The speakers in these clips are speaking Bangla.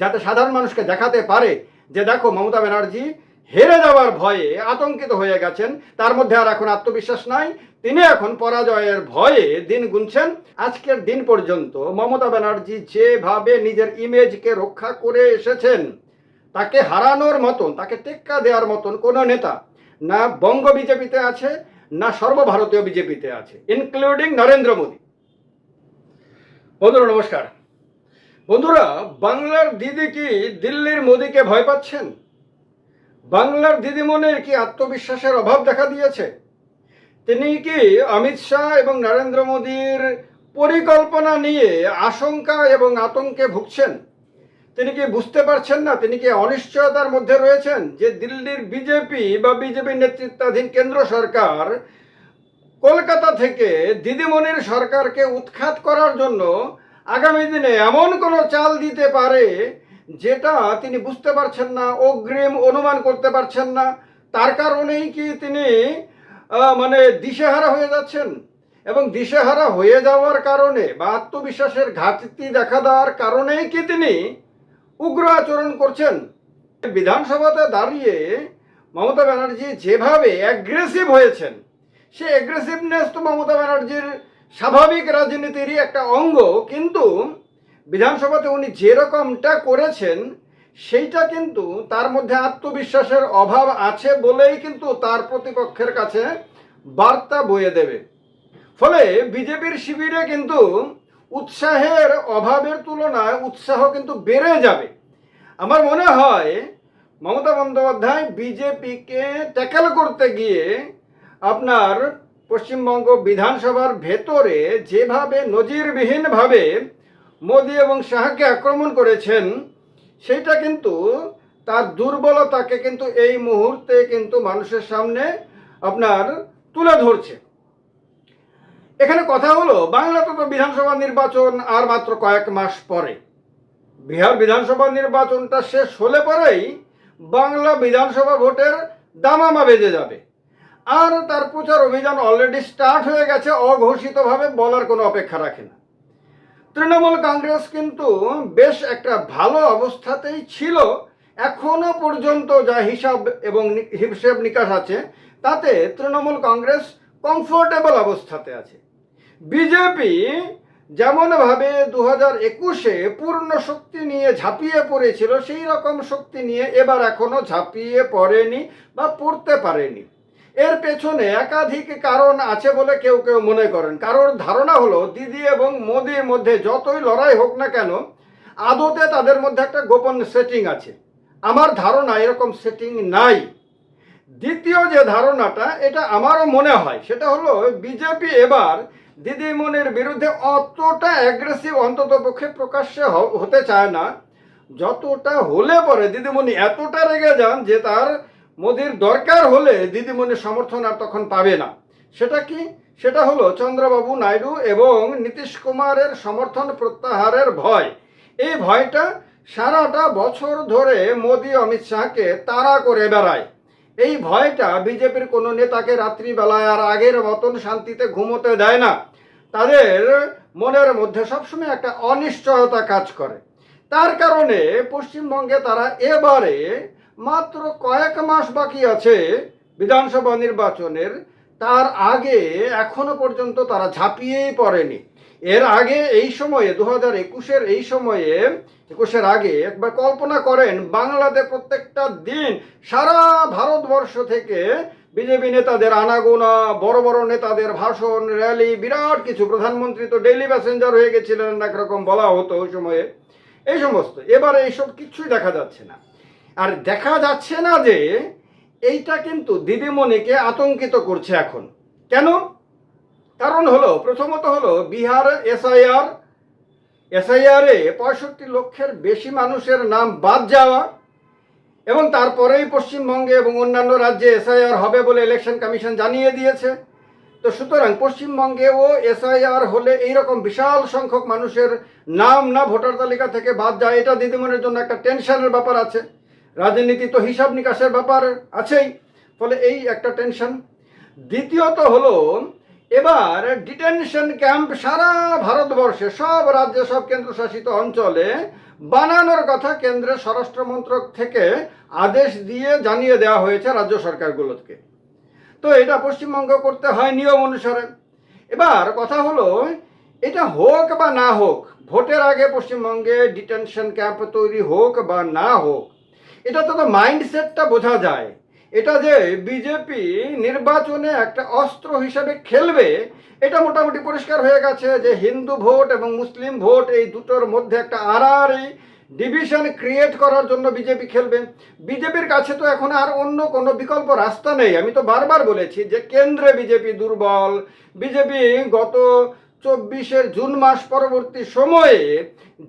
যাতে সাধারণ মানুষকে দেখাতে পারে যে দেখো মমতা ব্যানার্জি হেরে যাওয়ার ভয়ে আতঙ্কিত হয়ে গেছেন। তার মধ্যে আর এখন আত্মবিশ্বাস নাই। তিনি এখন পরাজয়ের ভয়ে দিন গুনছেন। আজকের দিন পর্যন্ত মমতা ব্যানার্জি যেভাবে নিজের ইমেজকে রক্ষা করে এসেছেন, তাকে হারানোর মতন, তাকে টেক্কা দেওয়ার মতন কোনো নেতা না বঙ্গ বিজেপিতে আছে, না সর্বভারতীয় বিজেপিতে আছে ইনক্লুডিং নরেন্দ্র মোদী। বন্ধুরা, নমস্কার। বন্ধুরা, বাংলার দিদি কি দিল্লির মোদীকে ভয় পাচ্ছেন? বাংলার দিদিমণির কি আত্মবিশ্বাসের অভাব দেখা দিয়েছে? তিনি কি অমিত শাহ এবং নরেন্দ্র মোদীর পরিকল্পনা নিয়ে আশঙ্কা এবং আতঙ্কে ভুগছেন? তিনি কি বুঝতে পারছেন না তিনি কি অনিশ্চয়তার মধ্যে রয়েছেন যে দিল্লির বিজেপি বা বিজেপি নেতৃত্বাধীন কেন্দ্র সরকার কলকাতা থেকে দিদিমণির সরকারকে উৎখাত করার জন্য আগামী দিনে এমন কোনো চাল দিতে পারে যেটা তিনি বুঝতে পারছেন না, অগ্রিম অনুমান করতে পারছেন না। তার কারণেই কি তিনি মানে দিশেহারা হয়ে যাচ্ছেন? এবং দিশেহারা হয়ে যাওয়ার কারণে বা আত্মবিশ্বাসের ঘাটতি দেখা দেওয়ার কারণেই কি তিনি উগ্র আচরণ করছেন? বিধানসভাতে দাঁড়িয়ে মমতা ব্যানার্জি যেভাবে অ্যাগ্রেসিভ হয়েছেন, সে অ্যাগ্রেসিভনেস তো মমতা ব্যানার্জির স্বাভাবিক রাজনীতিরই একটা অঙ্গ, কিন্তু বিধানসভাতে উনি যেরকমটা করেছেন, সেইটা কিন্তু তার মধ্যে আত্মবিশ্বাসের অভাব আছে বলেই কিন্তু তার প্রতিপক্ষের কাছে বার্তা বয়ে দেবে। ফলে বিজেপির শিবিরে কিন্তু উৎসাহের অভাবের তুলনায় উৎসাহ কিন্তু বেড়ে যাবে। আমার মনে হয় মমতা বন্দ্যোপাধ্যায় বিজেপিকে ট্যাকেল করতে গিয়ে আপনার পশ্চিমবঙ্গ বিধানসভার ভেতরে যেভাবে নজিরবিহীনভাবে মোদী এবং শাহকে আক্রমণ করেছেন, সেইটা কিন্তু তার দুর্বলতাকে কিন্তু এই মুহূর্তে কিন্তু মানুষের সামনে আপনার তুলে ধরছে। এখানে কথা হলো, বাংলাতে তো বিধানসভা নির্বাচন আর মাত্র কয়েক মাস পরে। বিহার বিধানসভা নির্বাচনটা শেষ হলে পরেই বাংলা বিধানসভা ভোটের দামামা বেজে যাবে। আর তার প্রচার অভিযান অলরেডি স্টার্ট হয়ে গেছে, অঘোষিতভাবে বলার কোনো অপেক্ষা রাখে না। তৃণমূল কংগ্রেস কিন্তু বেশ একটা ভালো অবস্থাতেই ছিল। এখনও পর্যন্ত যা হিসাব এবং হিসেব নিকাশ আছে, তাতে তৃণমূল কংগ্রেস কমফোর্টেবল অবস্থাতে আছে। বিজেপি যেমনভাবে দু হাজার একুশে পূর্ণ শক্তি নিয়ে ঝাঁপিয়ে পড়েছিল সেই রকম শক্তি নিয়ে এবার এখনও ঝাঁপিয়ে পড়েনি বা পড়তে পারেনি। এর পেছনে একাধিক কারণ আছে বলে কেউ কেউ মনে করেন। কারোর ধারণা হলো, দিদি এবং মোদির মধ্যে যতই লড়াই হোক না কেন, আদতে তাদের মধ্যে একটা গোপন সেটিং আছে। আমার ধারণা এরকম সেটিং নাই। দ্বিতীয় যে ধারণাটা, এটা আমারও মনে হয়, সেটা হলো বিজেপি এবার দিদিমণির বিরুদ্ধে অতটা অ্যাগ্রেসিভ অন্তত পক্ষে প্রকাশ্যে হতে চায় না। যতটা হলে পরে দিদিমণি এতটা রেগে যান যে তার মোদির দরকার হলে দিদিমণির সমর্থন আর তখন পাবে না। সেটা কি? সেটা হলো চন্দ্রবাবু নাইডু এবং নীতিশ কুমারের সমর্থন প্রত্যাহারের ভয়। এই ভয়টা সারাটা বছর ধরে মোদি অমিত শাহকে তাড়া করে বেড়ায়। এই ভয়টা বিজেপির কোনো নেতাকে রাত্রিবেলায় আর আগের মতন শান্তিতে ঘুমোতে দেয় না। তাদের মনের মধ্যে সবসময় একটা অনিশ্চয়তা কাজ করে। তার কারণে পশ্চিমবঙ্গে তারা এবারে মাত্র কয়েক মাস বাকি আছে বিধানসভা নির্বাচনের। তার আগে এখনও পর্যন্ত তারা ঝাঁপিয়েই পড়েনি। এর আগে এই সময়ে দু হাজার একুশের এই সময়ে, একুশের আগে একবার কল্পনা করেন, বাংলাতে প্রত্যেকটা দিন সারা ভারতবর্ষ থেকে বিজেপি নেতাদের আনাগোনা, বড় বড় নেতাদের ভাষণ, র্যালি, বিরাট কিছু। প্রধানমন্ত্রী তো ডেইলি প্যাসেঞ্জার হয়ে গেছিলেন একরকম বলা হতো ওই সময়ে। এই সমস্ত। এবারে এইসব কিছুই দেখা যাচ্ছে না। আর দেখা যাচ্ছে না যে এইটা কিন্তু দিদিমণিকে আতঙ্কিত করছে এখন। কেন? কারণ হলো, প্রথমত হলো বিহার এসআইআর, এসআইআরে পঁয়ষট্টি লক্ষের বেশি মানুষের নাম বাদ যাওয়া এবং তারপরেই পশ্চিমবঙ্গে এবং অন্যান্য রাজ্যে এসআইআর হবে বলে ইলেকশন কমিশন জানিয়ে দিয়েছে। তো সুতরাং পশ্চিমবঙ্গেও এসআইআর হলে এইরকম বিশাল সংখ্যক মানুষের নাম না ভোটার তালিকা থেকে বাদ যায়, এটা দিদিমণির জন্য একটা টেনশনের ব্যাপার আছে। রাজনীতি তো হিসাব নিকাশের ব্যাপার আছেই, ফলে এই একটা টেনশন দ্বিতীয়ত হলো, এবার ডিটেনশন ক্যাম্প সারা ভারতবর্ষে, সব রাজ্যে, সব কেন্দ্রশাসিত অঞ্চলে বানানোর কথা কেন্দ্রের স্বরাষ্ট্র মন্ত্রক থেকে আদেশ দিয়ে জানিয়ে দেওয়া হয়েছে রাজ্য সরকারগুলোকে। তো এটা পশ্চিমবঙ্গ করতে হয় নিয়ম অনুসারে। এবার কথা হলো, এটা হোক বা না হোক, ভোটের আগে পশ্চিমবঙ্গে ডিটেনশন ক্যাম্প তৈরি হোক বা না হোক এটা তো মাইন্ডসেটটা বোঝা যায়। এটা যে বিজেপি নির্বাচনে একটা অস্ত্র হিসাবে খেলবে, এটা মোটামুটি পরিষ্কার হয়ে গেছে যে হিন্দু ভোট এবং মুসলিম ভোট এই দুটোর মধ্যে একটা আড়াআড়ি ডিভিশন ক্রিয়েট করার জন্য বিজেপি খেলবে। বিজেপির কাছে তো এখন আর অন্য কোনো বিকল্প রাস্তা নেই। আমি তো বারবার বলেছি যে কেন্দ্রে বিজেপি দুর্বল। বিজেপি গত চব্বিশের জুন মাস পরবর্তী সময়ে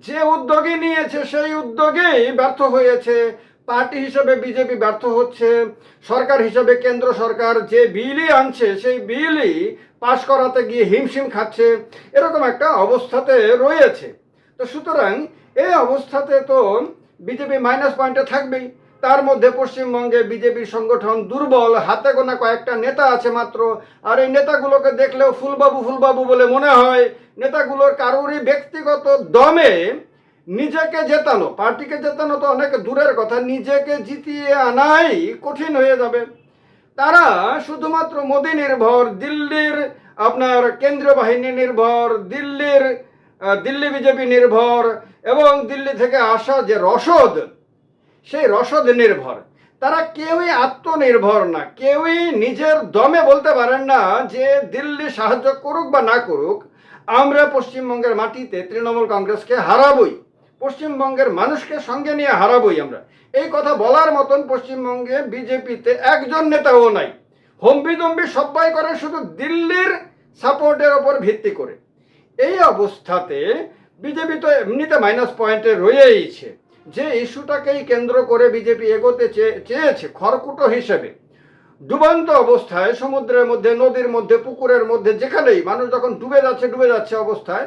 যে উদ্যোগী নিয়েছে, সেই উদ্যোগেই ব্যর্থ হয়েছে। পার্টি হিসেবে বিজেপি ব্যর্থ হচ্ছে। সরকার হিসেবে কেন্দ্র সরকার যে বিলই আনছে, সেই বিলই পাশ করাতে গিয়ে হিমশিম খাচ্ছে। এরকম একটা অবস্থাতে রয়েছে। তো সুতরাং এই অবস্থাতে তো বিজেপি মাইনাস পয়েন্টে থাকবেই। তার মধ্যে পশ্চিমবঙ্গে বিজেপির সংগঠন দুর্বল, হাতে গোনা কয়েকটা নেতা আছে মাত্র। আর এই নেতাগুলোকে দেখলেও ফুলবাবু ফুলবাবু বলে মনে হয়। নেতাগুলোর কারোরই ব্যক্তিগত দমে নিজেকে জেতানো, পার্টিকে জেতানো তো অনেক দূরের কথা, নিজেকে জিতিয়ে আনাই কঠিন হয়ে যাবে। তারা শুধুমাত্র মোদী নির্ভর, দিল্লির আপনার কেন্দ্রীয় বাহিনী নির্ভর, দিল্লির দিল্লি বিজেপি নির্ভর, এবং দিল্লি থেকে আসা যে রসদ, সেই রসদ নির্ভর। তারা কেউই আত্মনির্ভর না, কেউই নিজের দমে বলতে পারেন না যে দিল্লি সাহায্য করুক বা না করুক, আমরা পশ্চিমবঙ্গের মাটিতে তৃণমূল কংগ্রেসকে হারাবই। পশ্চিমবঙ্গের মানুষকে সঙ্গে নিয়ে হারাবই আমরা। এই কথা বলার মতন পশ্চিমবঙ্গে বিজেপিতে একজন নেতাও নাই। হম্বিদম্বি সবাই করে, শুধু দিল্লির সাপোর্টের ওপর ভিত্তি করে। এই অবস্থাতে বিজেপি তো এমনিতে মাইনাস পয়েন্টে রয়েইছে। যে ইস্যুটাকেই কেন্দ্র করে বিজেপি এগোতে চেয়ে- চেয়েছে, খড়কুটো হিসেবে। ডুবন্ত অবস্থায়, সমুদ্রের মধ্যে, নদীর মধ্যে, পুকুরের মধ্যে, যেখানেই মানুষ যখন ডুবে যাচ্ছে ডুবে যাচ্ছে অবস্থায়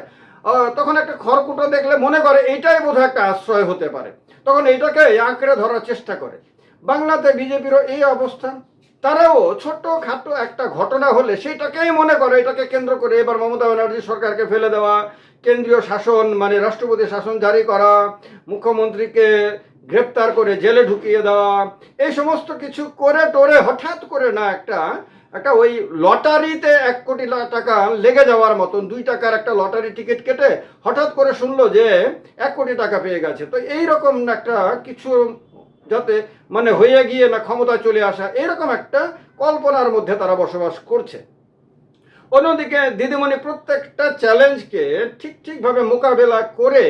তখন একটা খড়কুটো দেখলে মনে করে এইটাই বোধহয় একটা আশ্রয় হতে পারে। তখন এইটাকে আঁকড়ে ধরার চেষ্টা করে। বাংলাতে বিজেপিরও এই অবস্থা তারাও ছোট্ট খাটো একটা ঘটনা হলে সেইটাকেই মনে করে, এটাকে কেন্দ্র করে এবার মমতা ব্যানার্জি সরকারকে ফেলে দেওয়া, কেন্দ্রীয় শাসন মানে রাষ্ট্রপতি শাসন জারি করা, মুখ্যমন্ত্রীকে গ্রেপ্তার করে জেলে ঢুকিয়ে দেওয়া, এই সমস্ত কিছু করে টোরে হঠাৎ করে না একটা একটা ওই লটারিতে এক কোটি টাকা লেগে যাওয়ার মতন, দুই টাকার একটা লটারি টিকিট কেটে হঠাৎ করে শুনলো যে এক কোটি টাকা পেয়ে গেছে। তো এই রকম একটা কিছু যাতে মানে হয়ে গিয়ে না ক্ষমতা চলে আসা এরকম একটা কল্পনার মধ্যে তারা বসবাস করছে। অন্যদিকে দিদিমণি প্রত্যেকটা চ্যালেঞ্জকে ঠিক ঠিকভাবে মোকাবেলা করে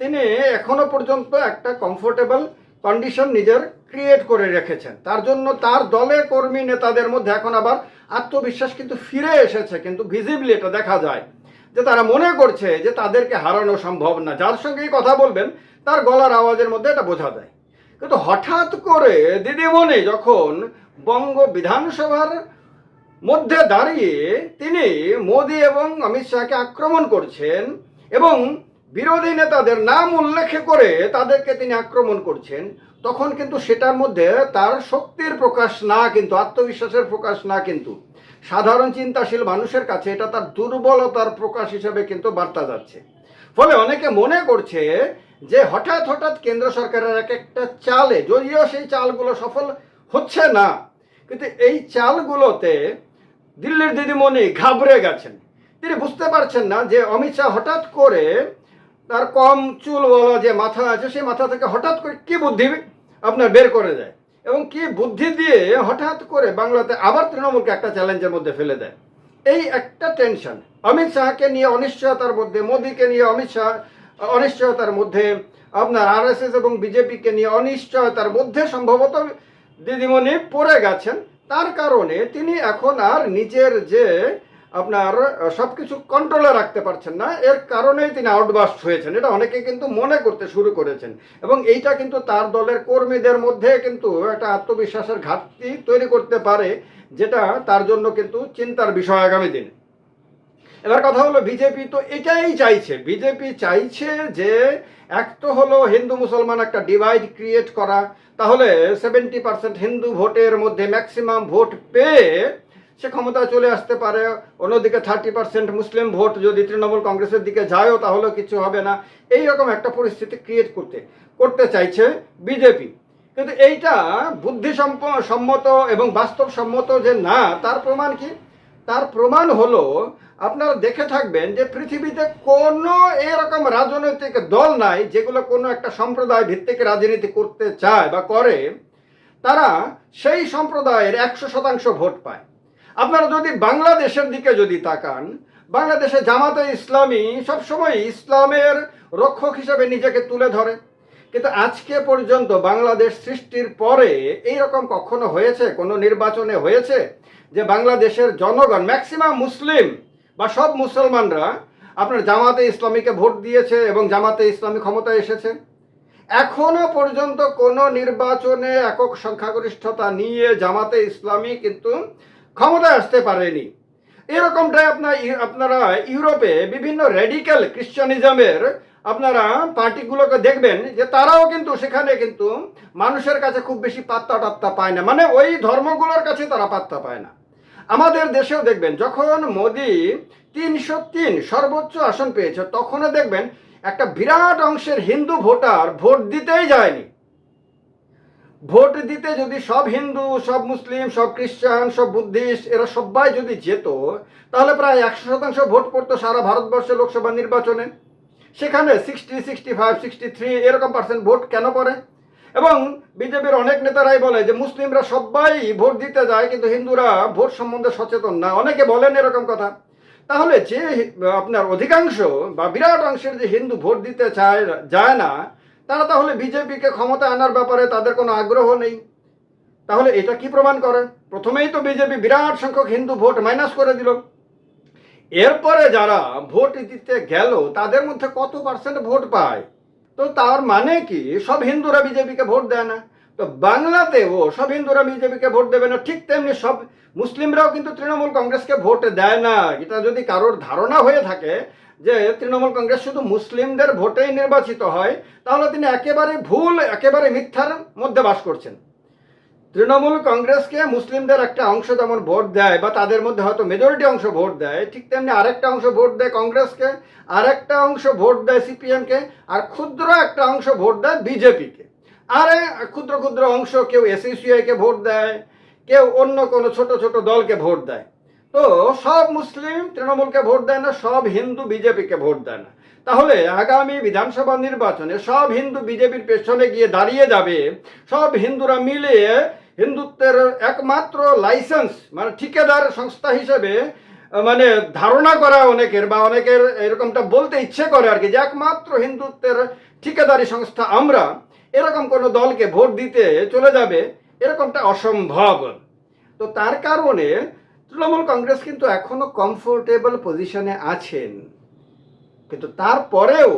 তিনি এখনও পর্যন্ত একটা কমফোর্টেবল কন্ডিশন নিজের ক্রিয়েট করে রেখেছেন। তার জন্য তার দলে কর্মী নেতাদের মধ্যে এখন আবার আত্মবিশ্বাস কিন্তু ফিরে এসেছে, কিন্তু ভিজিবলি এটা দেখা যায়। যে তারা মনে করছে যে তাদেরকে হারানো সম্ভব না। যার সঙ্গেই কথা বলবেন, তার গলার আওয়াজের মধ্যে এটা বোঝা যায়। কিন্তু হঠাৎ করে দিদিমণি যখন বঙ্গ বিধানসভার মধ্যে দাঁড়িয়ে তিনি মোদি এবং অমিত শাহকে আক্রমণ করছেন এবং বিরোধী নেতাদের নাম উল্লেখ করে তাদেরকে তিনি আক্রমণ করছেন। তখন কিন্তু সেটার মধ্যে তার শক্তির প্রকাশ না কিন্তু, আত্মবিশ্বাসের প্রকাশ না কিন্তু। সাধারণ চিন্তাশীল মানুষের কাছে এটা তার দুর্বলতার প্রকাশ হিসেবে কিন্তু বার্তা যাচ্ছে। ফলে অনেকে মনে করছে যে হঠাৎ হঠাৎ কেন্দ্র সরকারের এক একটা চালে, যদিও সেই চালগুলো সফল হচ্ছে না, কিন্তু এই চালগুলোতে দিল্লির দিদিমণি ঘাবড়ে গেছেন। তিনি বুঝতে পারছেন না যে অমিত শাহ হঠাৎ করে তার কম চুলওয়ালা যে মাথা আছে, সেই মাথা থেকে হঠাৎ করে কি বুদ্ধি আপনার বের করে দেয়? এবং কি বুদ্ধি দিয়ে হঠাৎ করে বাংলাতে আবার তৃণমূলকে একটা চ্যালেঞ্জের মধ্যে ফেলে দেয়? এই একটা টেনশন। অমিত শাহকে নিয়ে অনিশ্চয়তার মধ্যে, মোদীকে নিয়ে অমিত শাহ, অনিশ্চয়তার মধ্যে, আপনার আরএসএস এবং বিজেপিকে নিয়ে অনিশ্চয়তার মধ্যে সম্ভবত দিদিমণি পড়ে গেছেন। তার কারণে তিনি এখন আর নিজের যে আপনার সব কিছু কন্ট্রোলে রাখতে পারছেন না। এর কারণেই তিনি আউটবাস্ট হয়েছেন। এটা অনেকে কিন্তু মনে করতে শুরু করেছেন। এবং এইটা কিন্তু তার দলের কর্মীদের মধ্যে কিন্তু একটা আত্মবিশ্বাসের ঘাটতি তৈরি করতে পারে, যেটা তার জন্য কিন্তু চিন্তার বিষয় আগামী দিনে। এবার কথা হলো বিজেপি তো এটাই চাইছে। বিজেপি চাইছে যে এক তো হলো হিন্দু মুসলমান একটা ডিভাইড ক্রিয়েট করা। তাহলে সেভেন্টি পার্সেন্ট হিন্দু ভোটের মধ্যে ম্যাক্সিমাম ভোট পেয়ে সে ক্ষমতায় চলে আসতে পারে। অন্যদিকে থার্টি পার্সেন্ট মুসলিম ভোট যদি তৃণমূল কংগ্রেসের দিকে যায়ও, তাহলেও কিছু হবে না। এই রকম একটা পরিস্থিতি ক্রিয়েট করতে করতে চাইছে বিজেপি। কিন্তু এইটা বুদ্ধি সম্প- সম্মত এবং বাস্তবসম্মত যে না, তার প্রমাণ কি? তার প্রমাণ হলো, আপনারা দেখে থাকবেন যে পৃথিবীতে কোনো এরকম রাজনৈতিক দল নাই, যেগুলো কোনো একটা সম্প্রদায় ভিত্তিক রাজনীতি করতে চায় বা করে, তারা সেই সম্প্রদায়ের একশো শতাংশ ভোট পায়। আপনারা যদি বাংলাদেশের দিকে যদি তাকান, বাংলাদেশে জামাতে ইসলামী সবসময় ইসলামের রক্ষক হিসেবে নিজেকে তুলে ধরে। কিন্তু আজকে পর্যন্ত বাংলাদেশ সৃষ্টির পরে এই রকম কখনো হয়েছে, কোনো নির্বাচনে হয়েছে যে বাংলাদেশের জনগণ ম্যাক্সিমাম মুসলিম বা সব মুসলমানরা আপনার জামাতে ইসলামীকে ভোট দিয়েছে এবং জামাতে ইসলামী ক্ষমতায় এসেছে? এখনও পর্যন্ত কোনো নির্বাচনে একক সংখ্যাগরিষ্ঠতা নিয়ে জামাতে ইসলামী কিন্তু ক্ষমতায় আসতে পারেনি। এরকমটাই আপনার আপনারা ইউরোপে বিভিন্ন রেডিক্যাল খ্রিশ্চানিজমের আপনারা পার্টিগুলোকে দেখবেন যে তারাও কিন্তু সেখানে কিন্তু মানুষের কাছে খুব বেশি পাত্তা টাত্তা পায় না। মানে ওই ধর্মগুলোর কাছে তারা পাত্তা পায় না। আমাদের দেশেও দেখবেন, যখন মোদি তিনশো তিন সর্বোচ্চ আসন পেয়েছে, তখনও দেখবেন একটা বিরাট অংশের হিন্দু ভোটার ভোট দিতেই যায়নি। ভোট দিতে যদি সব হিন্দু, সব মুসলিম, সব খ্রিস্টান, সব বুদ্ধিস্ট, এরা সবাই যদি যেত, তাহলে প্রায় একশো শতাংশ ভোট পড়তো সারা ভারতবর্ষে লোকসভা নির্বাচনে। সেখানে sixty sixty five sixty three এরকম পার্সেন্ট ভোট কেন পড়ে? এবং বিজেপির অনেক নেতারাই বলে যে, মুসলিমরা সবাই ভোট দিতে যায়, কিন্তু হিন্দুরা ভোট সম্বন্ধে সচেতন না। অনেকে বলেন এরকম কথা। তাহলে যে, আপনার অধিকাংশ বা বিরাট অংশের যে হিন্দু ভোট দিতে চায়, যায় না তারা তাহলে বিজেপিকে ক্ষমতা আনার ব্যাপারে তাদের কোনো আগ্রহ নেই। তাহলে এটা কি প্রমাণ করে? প্রথমেই তো বিজেপি বিরাট সংখ্যক হিন্দু ভোট মাইনাস করে দিল। এরপরে যারা ভোট দিতে গেল, তাদের মধ্যে কত পার্সেন্ট ভোট পায়? তো তার মানে কি? সব হিন্দুরা বিজেপিকে ভোট দেয় না। তো বাংলাতেও সব হিন্দুরা বিজেপিকে ভোট দেবে না। ঠিক তেমনি সব মুসলিমরাও কিন্তু তৃণমূল কংগ্রেসকে ভোট দেয় না। এটা যদি কারোর ধারণা হয়ে থাকে যে তৃণমূল কংগ্রেস শুধু মুসলিমদের ভোটেই নির্বাচিত হয়, তাহলে তিনি একেবারে ভুল, একেবারে মিথ্যার মধ্যে বাস করছেন। তৃণমূল কংগ্রেসকে মুসলিমদের একটা অংশ যেমন ভোট দেয় বা তাদের মধ্যে হয়তো মেজরিটি অংশ ভোট দেয়, ঠিক তেমনি আরেকটা অংশ ভোট দেয় কংগ্রেসকে, আরেকটা অংশ ভোট দেয় সিপিএমকে, আর ক্ষুদ্র একটা অংশ ভোট দেয় বিজেপিকে। আর ক্ষুদ্র ক্ষুদ্র অংশ কেউ এসইসিআইকে ভোট দেয়, কেউ অন্য কোনো ছোট ছোট দলকে ভোট দেয়। তো সব মুসলিম তৃণমূলকে ভোট দেয় না, সব হিন্দু বিজেপিকে ভোট দেয় না। তাহলে আগামী বিধানসভা নির্বাচনে সব হিন্দু বিজেপির পেছনে গিয়ে দাঁড়িয়ে যাবে, সব হিন্দুরা মিলে হিন্দুত্বের একমাত্র লাইসেন্স মানে ঠিকাদার সংস্থা হিসেবে মানে ধারণা করা অনেকের বা অনেকের এরকমটা বলতে ইচ্ছে করে আর কি যে একমাত্র হিন্দুত্বের ঠিকাদারি সংস্থা আমরা, এরকম কোনো দলকে ভোট দিতে চলে যাবে, এরকমটা অসম্ভব। তো তার কারণে তৃণমূল কংগ্রেস কিন্তু এখনও কমফোর্টেবল পজিশনে আছেন। কিন্তু তারপরেও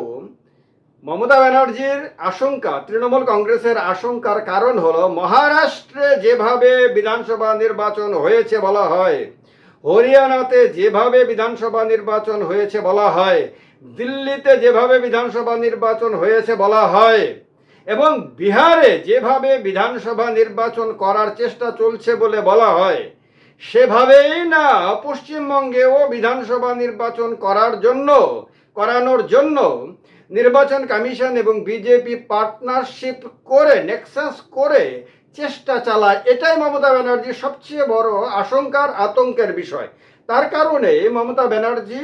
মমতা ব্যানার্জির আশঙ্কা, তৃণমূল কংগ্রেসের আশঙ্কার কারণ হলো, মহারাষ্ট্রে যেভাবে বিধানসভা নির্বাচন হয়েছে বলা হয়, হরিয়ানাতে যেভাবে বিধানসভা নির্বাচন হয়েছে বলা হয়, দিল্লিতে যেভাবে বিধানসভা নির্বাচন হয়েছে বলা হয়, এবং বিহারে যেভাবে বিধানসভা নির্বাচন করার চেষ্টা চলছে বলে বলা হয় সেভাবেই না পশ্চিমবঙ্গেও বিধানসভা নির্বাচন করার জন্য, করানোর জন্য নির্বাচন কমিশন এবং বিজেপি পার্টনারশিপ করে, নেক্সাস করে চেষ্টা চালায়। এটাই মমতা ব্যানার্জির সবচেয়ে বড় আশঙ্কার, আতঙ্কের বিষয়। তার কারণে মমতা ব্যানার্জি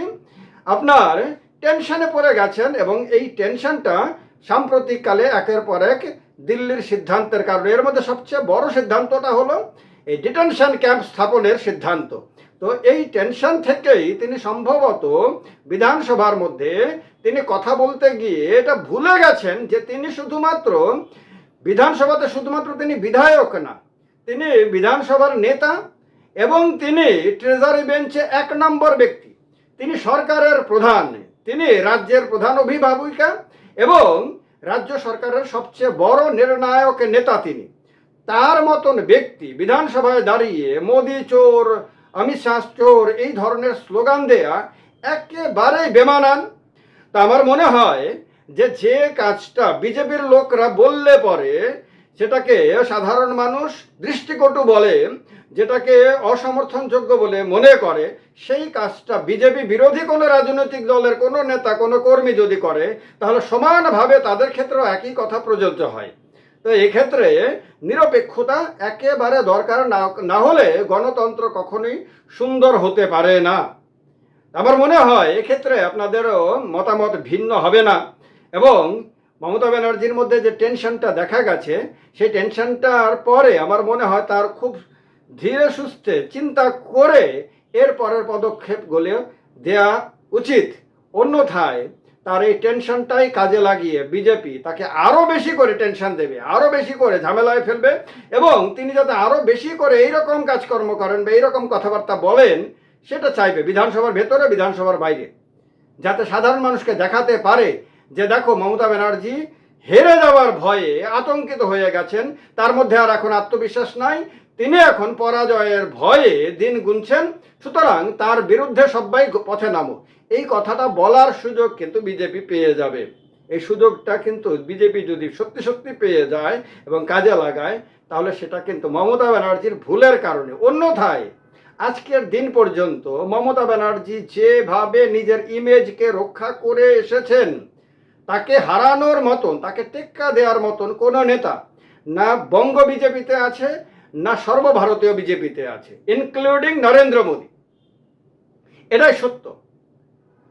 আপনার টেনশনে পড়ে গেছেন এবং এই টেনশনটা সাম্প্রতিককালে একের পর এক দিল্লির সিদ্ধান্তের কারণে। এর মধ্যে সবচেয়ে বড় সিদ্ধান্তটা হলো এই ডিটেনশন ক্যাম্প স্থাপনের সিদ্ধান্ত। তো এই টেনশন থেকেই তিনি সম্ভবত বিধানসভার মধ্যে তিনি কথা বলতে গিয়ে এটা ভুলে গেছেন যে তিনি শুধুমাত্র বিধানসভাতে শুধুমাত্র তিনি বিধায়ক না, তিনি বিধানসভার নেতা এবং তিনি ট্রেজারি বেঞ্চে এক নম্বর ব্যক্তি। তিনি সরকারের প্রধান, তিনি রাজ্যের প্রধান অভিভাবিকা এবং রাজ্য সরকারের সবচেয়ে বড় নির্ণায়ক নেতা তিনি। তার মতন ব্যক্তি বিধানসভায় দাঁড়িয়ে মোদি চোর, অমিত শাহ চোর এই ধরনের স্লোগান দেয়া একেবারেই বেমানান। তা আমার মনে হয় যে যে কাজটা বিজেপির লোকরা বললে পরে সেটাকে সাধারণ মানুষ দৃষ্টিকটু বলে, যেটাকে অসমর্থনযোগ্য বলে মনে করে, সেই কাজটা বিজেপি বিরোধী কোনো রাজনৈতিক দলের কোনো নেতা, কোনো কর্মী যদি করে, তাহলে সমানভাবে তাদের ক্ষেত্রেও একই কথা প্রযোজ্য হয়। তো এক্ষেত্রে নিরপেক্ষতা একেবারে দরকার না না হলে গণতন্ত্র কখনোই সুন্দর হতে পারে না। আমার মনে হয় এক্ষেত্রে আপনাদেরও মতামত ভিন্ন হবে না। এবং মমতা ব্যানার্জির মধ্যে যে টেনশনটা দেখা গেছে, সেই টেনশনটার পরে আমার মনে হয় তার খুব ধীরে সুস্থে চিন্তা করে এর পরের পদক্ষেপগুলো দেয়া উচিত। অন্যথায় তার এই টেনশনটাই কাজে লাগিয়ে বিজেপি তাকে আরও বেশি করে টেনশন দেবে আরও বেশি করে ঝামেলায় ফেলবে এবং তিনি যাতে আরও বেশি করে এইরকম কাজকর্ম করেন বা এইরকম কথাবার্তা বলেন, সেটা চাইবে বিধানসভার ভেতরে, বিধানসভার বাইরে। যাতে সাধারণ মানুষকে দেখাতে পারে যে দেখো মমতা ব্যানার্জি হেরে যাওয়ার ভয়ে আতঙ্কিত হয়ে গেছেন, তার মধ্যে আর এখন আত্মবিশ্বাস নাই, তিনি এখন পরাজয়ের ভয়ে দিন গুনছেন, সুতরাং তার বিরুদ্ধে সবাই পথে নামো এই কথাটা বলার সুযোগ কিন্তু বিজেপি পেয়ে যাবে। এই সুযোগটা কিন্তু বিজেপি যদি সত্যি সত্যি পেয়ে যায় এবং কাজে লাগায়, তাহলে সেটা কিন্তু মমতা ব্যানার্জির ভুলের কারণে। অন্যথায়, আজকের দিন পর্যন্ত মমতা ব্যানার্জি যেভাবে নিজের ইমেজকে রক্ষা করে এসেছেন, তাকে হারানোর মতন, তাকে টেক্কা দেওয়ার মতন কোনো নেতা না বঙ্গ বিজেপিতে আছে, না সর্বভারতীয় বিজেপিতে আছে ইনক্লুডিং নরেন্দ্র মোদী। এটাই সত্য।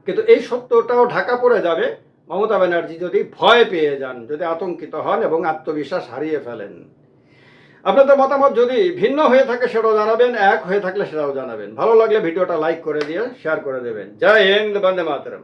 কিন্তু এই সত্যটাও ঢাকা পড়ে যাবে। মমতা ব্যানার্জি যদি ভয় পেয়ে যান, যদি আতঙ্কিত হন এবং আত্মবিশ্বাস হারিয়ে ফেলেন। আপনাদের মতামত যদি ভিন্ন হয়ে থাকে, সেটাও জানাবেন, এক হয়ে থাকলে সেটাও জানাবেন। ভালো লাগলে ভিডিওটা লাইক করে দিয়ে শেয়ার করে দেবেন। জয় হিন্দ, বন্দে মাতরম।